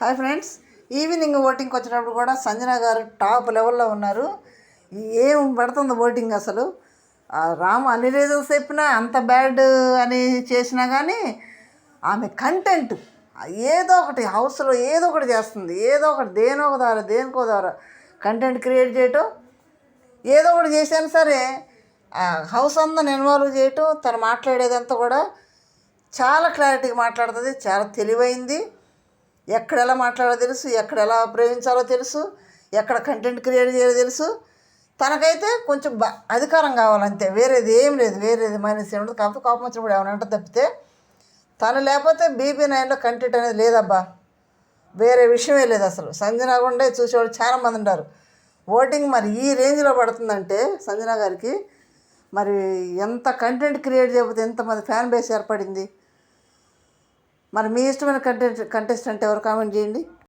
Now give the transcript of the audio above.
Hi friends evening ఓటింగ్కి వచ్చినప్పుడు కూడా సంజన గారు టాప్ లెవెల్లో ఉన్నారు. ఏం పడుతుంది ఓటింగ్ అసలు? రామ్ అన్ని రీజన్స్ చెప్పినా అంత బ్యాడ్ అని చేసినా కానీ ఆమె కంటెంట్ ఏదో ఒకటి హౌస్లో ఏదో ఒకటి చేస్తుంది. ఏదో ఒకటి దేనో ఒక ద్వారా దేనికో ద్వారా కంటెంట్ క్రియేట్ చేయటం ఏదో ఒకటి చేశాను సరే హౌస్ అందరిని ఇన్వాల్వ్ చేయటం తను మాట్లాడేదంతా కూడా చాలా క్లారిటీగా మాట్లాడుతుంది చాలా తెలివైంది. ఎక్కడ ఎలా మాట్లాడాలో తెలుసు ఎక్కడ ఎలా ప్రేమించాలో తెలుసు ఎక్కడ కంటెంట్ క్రియేట్ చేయాలో తెలుసు. తనకైతే కొంచెం బ అధికారం కావాలంతే వేరేది ఏం లేదు వేరేది మైనస్ ఏం ఉండదు. కాకపోతే కోపం వచ్చినప్పుడు ఏమైనా తప్పితే తను లేకపోతే బీబీ నైన్లో కంటెంట్ అనేది లేదబ్బా. వేరే విషయమే లేదు అసలు. సంజన గుండే చూసేవాళ్ళు చాలా మంది ఉంటారు. ఓటింగ్ మరి ఈ రేంజ్లో పడుతుందంటే సంజన గారికి మరి ఎంత కంటెంట్ క్రియేట్ చేయకపోతే ఎంతమంది ఫ్యాన్ బేస్ ఏర్పడింది? మరి మీ ఇష్టమైన కంటెంట్ కంటెస్టెంట్ ఎవరు కామెంట్ చేయండి.